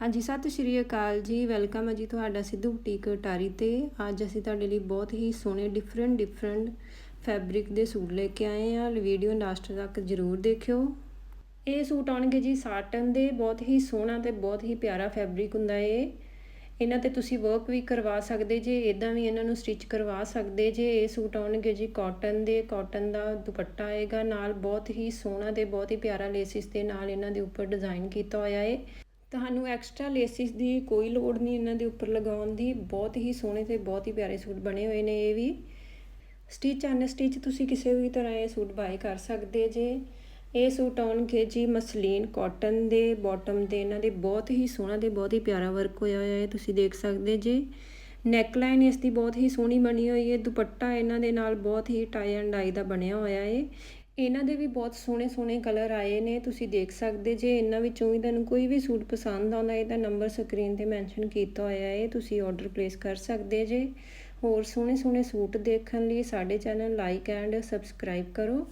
ਹਾਂਜੀ, ਸਤਿ ਸ਼੍ਰੀ ਅਕਾਲ ਜੀ। ਵੈਲਕਮ ਹੈ ਜੀ ਤੁਹਾਡਾ ਸਿੱਧੂ ਬੁਟੀਕ ਟਾਰੀ ਤੇ। ਅੱਜ ਅਸੀਂ ਤੁਹਾਡੇ ਲਈ ਬਹੁਤ ਹੀ ਸੋਹਣੇ ਡਿਫਰੈਂਟ ਡਿਫਰੈਂਟ ਫੈਬਰਿਕ ਦੇ ਸੂਟ ਲੈ ਕੇ ਆਏ ਆ ਵੀਡੀਓ ਲਾਸਟ ਤੱਕ ਜਰੂਰ ਦੇਖਿਓ। ਇਹ ਸੂਟ ਆਉਣਗੇ ਜੀ ਸਾਟਨ ਦੇ। ਬਹੁਤ ਹੀ ਸੋਹਣਾ ਤੇ ਬਹੁਤ ਹੀ ਪਿਆਰਾ ਫੈਬਰਿਕ ਹੁੰਦਾ ਏ। ਇਹਨਾਂ ਤੇ ਤੁਸੀਂ ਵਰਕ ਵੀ ਕਰਵਾ ਸਕਦੇ ਜੇ ਇਦਾਂ ਵੀ ਇਹਨਾਂ ਨੂੰ ਸਟਿਚ ਕਰਵਾ ਸਕਦੇ ਜੇ। ਇਹ ਸੂਟ ਆਉਣਗੇ ਜੀ ਕਾਟਨ ਦੇ। ਕਾਟਨ ਦਾ ਦੁਪੱਟਾ ਆਏਗਾ ਨਾਲ। ਬਹੁਤ ਹੀ ਸੋਹਣਾ ਤੇ ਬਹੁਤ ਹੀ ਪਿਆਰਾ ਲੇਸਿਸ ਦੇ ਨਾਲ ਇਹਨਾਂ ਦੇ ਉੱਪਰ ਡਿਜ਼ਾਈਨ ਕੀਤਾ ਹੋਇਆ ਏ। ਤੁਹਾਨੂੰ ਐਕਸਟਰਾ ਲੇਸਿਸ ਦੀ ਕੋਈ ਲੋੜ ਨਹੀਂ ਇਹਨਾਂ ਦੇ ਉੱਪਰ ਲਗਾਉਣ ਦੀ। ਬਹੁਤ ਹੀ ਸੋਹਣੇ ਤੇ ਬਹੁਤ ਹੀ ਪਿਆਰੇ ਸੂਟ ਬਣੇ ਹੋਏ ਨੇ ਇਹ ਵੀ। ਸਟਿਚ ਅਨ ਸਟਿਚ ਤੁਸੀਂ ਕਿਸੇ ਵੀ ਤਰ੍ਹਾਂ ਇਹ ਸੂਟ ਬਾਈ ਕਰ ਸਕਦੇ ਜੇ। ਇਹ ਸੂਟ ਆਉਣਗੇ ਜੀ ਮਸਲੀਨ ਕਾਟਨ ਦੇ ਬਾਟਮ ਤੇ ਇਹਨਾਂ ਦੇ ਬਹੁਤ ਹੀ ਸੋਹਣਾ ਤੇ ਬਹੁਤ ਹੀ ਪਿਆਰਾ ਵਰਕ ਹੋਇਆ ਹੋਇਆ ਹੈ ਤੁਸੀਂ ਦੇਖ ਸਕਦੇ ਜੇ। ਨੈਕ ਲਾਈਨ ਇਸ ਦੀ ਬਹੁਤ ਹੀ ਸੋਹਣੀ ਬਣੀ ਹੋਈ ਹੈ। ਦੁਪੱਟਾ ਇਹਨਾਂ ਦੇ ਨਾਲ ਬਹੁਤ ਹੀ ਟਾਈ ਐਂਡ ਡਾਈ ਦਾ ਬਣਿਆ ਹੋਇਆ ਹੈ ਇਹਨਾਂ ਦੇ ਵੀ ਬਹੁਤ ਸੋਹਣੇ ਸੋਹਣੇ ਕਲਰ ਆਏ ਨੇ, ਤੁਸੀਂ ਦੇਖ ਸਕਦੇ ਜੇ ਇਹਨਾਂ ਵਿੱਚੋਂ ਵੀ ਤੁਹਾਨੂੰ ਕੋਈ ਵੀ ਸੂਟ ਪਸੰਦ ਆਉਂਦਾ ਹੈ ਤਾਂ ਨੰਬਰ ਸਕਰੀਨ ਤੇ ਮੈਂਸ਼ਨ ਕੀਤਾ ਹੋਇਆ ਹੈ ਤੁਸੀਂ ਆਰਡਰ ਪਲੇਸ ਕਰ ਸਕਦੇ ਜੇ। ਹੋਰ ਸੋਹਣੇ ਸੋਹਣੇ ਸੂਟ ਦੇਖਣ ਲਈ ਸਾਡੇ ਚੈਨਲ ਲਾਈਕ ਐਂਡ ਸਬਸਕ੍ਰਾਈਬ ਕਰੋ।